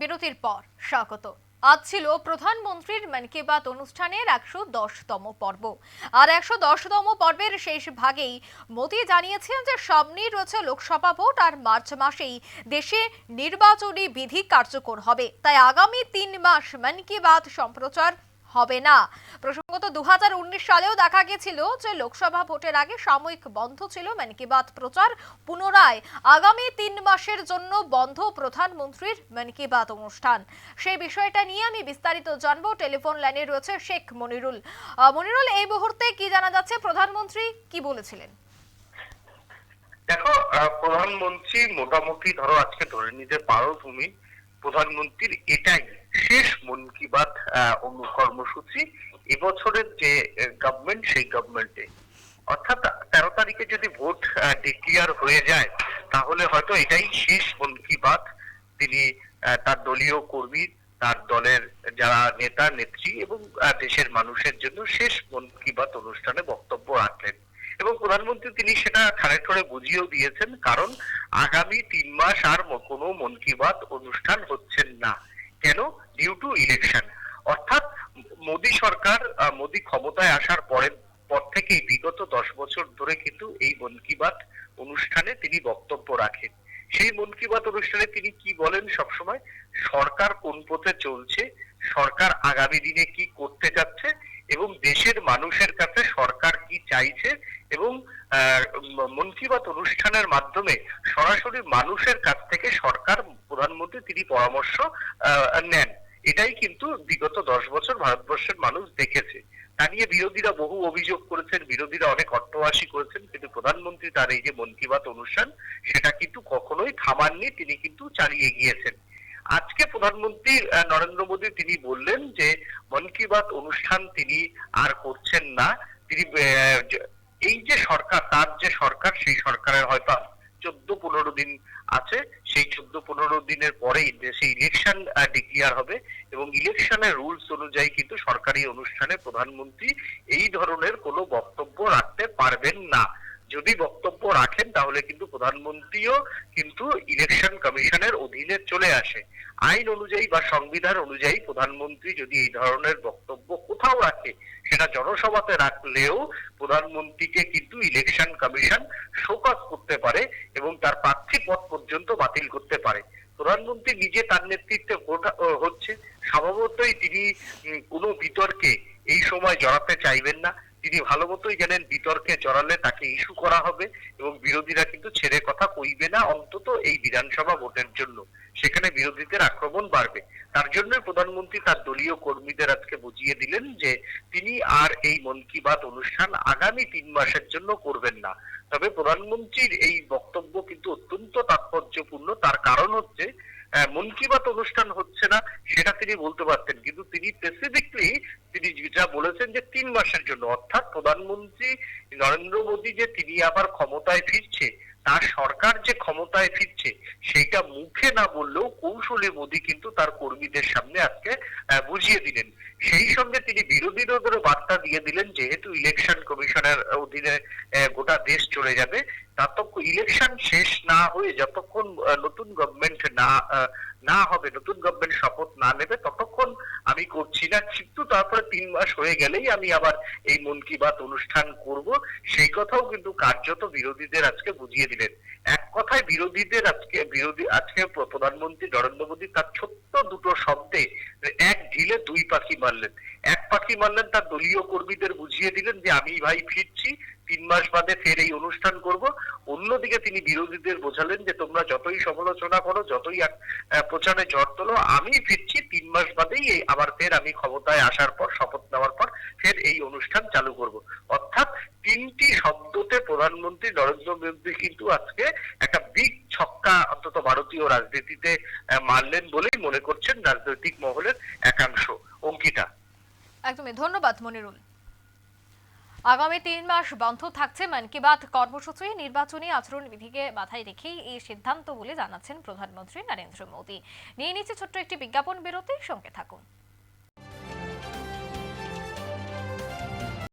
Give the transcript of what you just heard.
বিরতির পর স্বাগত। আজ ছিল প্রধানমন্ত্রীর মন কি বাত অনুষ্ঠানের একশো দশতম পর্ব। আর একশো দশতম পর্বের শেষ ভাগেই মোদি জানিয়েছেন যে সামনেই রয়েছে লোকসভা ভোট আর মার্চ মাসেই দেশে নির্বাচনী বিধি কার্যকর হবে। তাই আগামী তিন মাস মন কি বাত সম্প্রচার হবে না। প্রসঙ্গত দু সালেও দেখা গেছিল যে লোকসভা ভোটের আগে সাময়িক বন্ধ ছিল মন কি বাত প্রচার পুনরায়। আগামী তিন মাসের জন্য বন্ধ প্রধানমন্ত্রীর মন কি বাত অনুষ্ঠান। সেই বিষয়টা নিয়ে আমি বিস্তারিত জানব। টেলিফোন লাইনে রয়েছে শেখ মনিরুল। মনিরুল, এই মুহূর্তে কি জানা যাচ্ছে? প্রধানমন্ত্রী কি বলেছিলেন? দেখো প্রধানমন্ত্রী মোটামুটি ধরো আজকে ধরে নিতে পারো তুমি প্রধানমন্ত্রীর এটাই শেষ মন কি বাত কর্মসূচি এবছরের যে গভর্নমেন্ট সেই গভর্নমেন্টে অর্থাৎ তেরো তারিখে যদি ভোট ডিক্লিয়ার হয়ে যায়, তাহলে হয়তো এটাই শেষ মন কি বাত। তিনি তার দলীয় কর্মী, তার দলের যারা নেতা, নেত্রী এবং দেশের মানুষের জন্য শেষ মন কি বাত অনুষ্ঠানে বক্তব্য রাখলেন। এবং প্রধানমন্ত্রী তিনি সেটা খাড়ে ঠোড়ে বুঝিয়েও দিয়েছেন, কারণ আগামী তিন মাস আর কোনো মন কি বাত অনুষ্ঠান হচ্ছেন না। কেন? ডিউ টু ইলেকশন অর্থাৎ মোদী সরকার মোদী ক্ষমতায় আসার পরের, পর থেকেই বিগত দশ বছর ধরে কিন্তু এই মন কি বাত অনুষ্ঠানে তিনি বক্তব্য রাখেন। সেই মন কি বাত অনুষ্ঠানে তিনি কি বলেন সবসময়? সরকার কোন পথে চলছে? সরকার আগামী দিনে কি করতে যাচ্ছে? এবং দেশের মানুষের কাছে সরকার কি চাইছে? এবং আহ, ম- মন কি বাত অনুষ্ঠানের মাধ্যমে সরাসরি মানুষের কাছ থেকে সরকার প্রধানমন্ত্রী তিনি পরামর্শ নেন। এটাই কিন্তু বিগত দশ বছর ভারতবর্ষের মানুষ দেখেছে। তা নিয়ে বিরোধীরা বহু অভিযোগ করেছেন বিরোধীরা অনেক অট্টহাসি করেছেন কিন্তু প্রধানমন্ত্রী তার এই যে মন কি বাত অনুষ্ঠান সেটা কিন্তু কখনোই থামাননি তিনি কিন্তু চালিয়ে গিয়েছেন। আজকে প্রধানমন্ত্রী নরেন্দ্র মোদী তিনি বললেন যে মন কি বাত অনুষ্ঠান তিনি আর করছেন না। তিনি আহ, যে- এই যে সরকার তার যে সরকার সেই সরকারের হয়তো চোদ্দ পনেরো দিন আছে, সেই চোদ্দ পনেরো দিনের পরেই দেশে ইলেকশন ডিক্লিয়ার হবে এবং ইলেকশনের রুলস অনুযায়ী কিন্তু সরকারি অনুষ্ঠানে প্রধানমন্ত্রী এই ধরনের কোনো বক্তব্য রাখতে পারবেন না। যদি বক্তব্য রাখেন, তাহলে কিন্তু প্রধানমন্ত্রীও কিন্তু ইলেকশন কমিশনের অধীনে চলে আসে। আইন অনুযায়ী বা সংবিধান অনুযায়ী প্রধানমন্ত্রী যদি এই ধরনের বক্তব্য কোথাও রাখে সেটা জনসভাতে রাখলেও প্রধানমন্ত্রীকে কিন্তু ইলেকশন কমিশন শোকজ করতে পারে এবং তার প্রার্থী পদ পর্যন্ত বাতিল করতে পারে। প্রধানমন্ত্রী নিজে তার নেতৃত্বে হচ্ছে। স্বভাবতই তিনি কোনো বিতর্কে এই সময় জড়াতে চাইবেন না। তিনি ভালো মতোই জানেন বিতর্কে জড়ালে তাকে ইস্যু করা হবে এবং বিরোধীরা কিন্তু ছেড়ে কথা কইবে না অন্তত এই বিধানসভা ভোটের জন্য। সেখানে বিরোধীদের আক্রমণ বাড়বে। তার জন্য প্রধানমন্ত্রী তার দলীয় কর্মীদের আজকে বুঝিয়ে দিলেন যে তিনি আর এই মন কি বাত অনুষ্ঠান আগামী তিন মাসের জন্য করবেন না। তবে প্রধানমন্ত্রীর এই বক্তব্য কিন্তু অত্যন্ত তাৎপর্যপূর্ণ। তার কারণ হচ্ছে মন কি বাত অনুষ্ঠান হচ্ছে না, সেটা তিনি বলতে পারতেন। কিন্তু তিনি স্পেসিফিকলি বলেছেন যে তিন মাসের জন্য। অর্থাৎ প্রধানমন্ত্রী নরেন্দ্র মোদী যে তিনি আবার ক্ষমতায় ফিরছে, তার সরকার যে ক্ষমতায় ফিরছে সেটা মুখে না বললেও কৌশলে মোদী কিন্তু তার কর্মীদের সামনে আজকে বুঝিয়ে দিলেন। সেই সঙ্গে তিনি বিরোধীদেরও বার্তা দিয়ে দিলেন, যেহেতু ইলেকশন কমিশনের অধীনে গোটা দেশ চলে যাবে ততক্ষণ ইলেকশন শেষ না হয়ে যতক্ষণ নতুন গভর্নমেন্ট না না হবে, নতুন গভর্নমেন্ট শপথ না নেবে, ততক্ষণ আমি করছি না। কিন্তু তারপরে তিন মাস হয়ে গেলেই আমি আবার এই মন কি বাত অনুষ্ঠান করব। সেই কথাও কিন্তু কার্যত বিরোধীদের আজকে বুঝিয়ে দিলেন। এক কথায় বিরোধীদের আজকে, বিরোধী আজকে প্রধানমন্ত্রী নরেন্দ্র মোদী তার ছোট্ট দুটো শব্দে এক ঢিলে দুই পাখি মারলেন। এক পাখি মারলেন, তার দলীয় কর্মীদের বুঝিয়ে দিলেন যে আমি ভাই ফিরছি তিন মাস বাদে ফের এই অনুষ্ঠান করব। অন্যদিকে তিনি বিরোধীদের বোঝালেন যে, তোমরা যতই সমালোচনা করো, যতই প্রচারে ঝড় তোলো, আমি ফিরছি তিন মাস বাদেই এই, আবার ফের আমি ক্ষমতায় আসার পর, শপথ নেওয়ার পর ফের এই অনুষ্ঠান চালু করব। অর্থাৎ তিনটি শব্দতে প্রধানমন্ত্রী নরেন্দ্র মোদী কিন্তু আজকে একটা বিগ ছক্কা অন্তত ভারতীয় রাজনীতিতে মারলেন বলেই মনে করছেন রাজনৈতিক মহলের একাংশ। অঙ্কিতা। একদমই, ধন্যবাদ মনিরুল। আগামী তিন মাস বন্ধ থাকছে মন কি বাত কর্মসূচি। নির্বাচনী আচরণ বিধিকে মাথায় রেখেই এই সিদ্ধান্ত বলে জানাচ্ছেন প্রধানমন্ত্রী নরেন্দ্র মোদী। নিয়ে নিচ্ছে ছোট্ট একটি বিজ্ঞাপন বিরতির সঙ্গে থাকুন।